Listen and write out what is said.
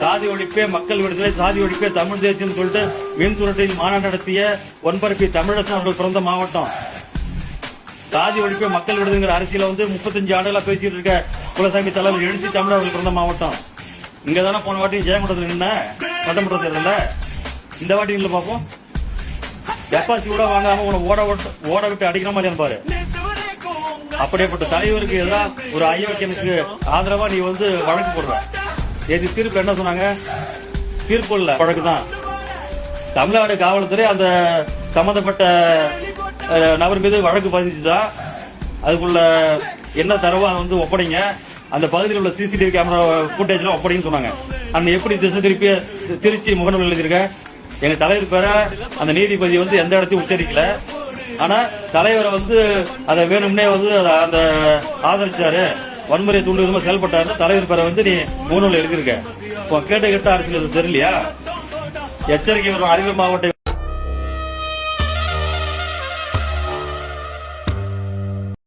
சாதி ஒழிப்பே மக்கள் விடுதலை சாதி ஒழிப்பே தமிழ் தேசியம் சொல்லிட்டு மின் சுரட்டையில் மாநாடு நடத்திய ஒன்பரப்பி தமிழரசன் அவர்கள் பிறந்த மாவட்டம். சாதி ஒழிப்பே மக்கள் விடுதலைங்கிற அரசியல வந்து முப்பத்தஞ்சு ஆண்டுகளா பேசிட்டு இருக்க குலசாமி தலைவர் எழுச்சி தமிழ் அவர்கள் பிறந்த மாவட்டம். இங்க தானே போன வாட்டி ஜெயங்கொண்டத்தில் நின்ன சட்டமன்ற தேர்தல இந்த வாட்டி இல்ல பாப்போம். டெபாசி கூட வாங்காம உன ஓட விட்டு ஓட விட்டு அடிக்கிற மாதிரி பாரு அப்படியேப்பட்ட தலைவருக்கு எதிராக ஒரு அயோக்கியனுக்கு ஆதரவா நீ வந்து வழக்கு போடுற. ஏது தீர்ப்பு என்ன சொன்னாங்க? தீர்ப்பு இல்ல வழக்கு தான் தமிழ்நாடு காவல்துறை அந்த சம்பந்தப்பட்ட நபர் மீது வழக்கு பதிஞ்சுதான் அதுக்குள்ள என்ன தரவோ வந்து ஒப்படைங்க? அந்த பகுதியில் உள்ள சிசிடிவி கேமரா ஃபுட்டேஜ்லாம் ஒப்படைன்னு சொன்னாங்க. அன்னை எப்படி திசை திருப்பி திருச்சி முகநூல் எழுதியிருக்க? எங்க தலைவர் பேர அந்த நீதிபதி வந்து எந்த இடத்தையும் உச்சரிக்கல. ஆனா தலைவரை வந்து அதை வேணும்னே வந்து அந்த ஆதரிச்சாரு. வன்முறை தூண்டு விதமா செயல்பட்டாரு தலைவர் பேரை வந்து நீ முகநூல் எழுதியிருக்க கேட்ட கேட்ட அரசியல் தெரியலையா? எச்சரிக்கை வரும் அறிவு மாவட்ட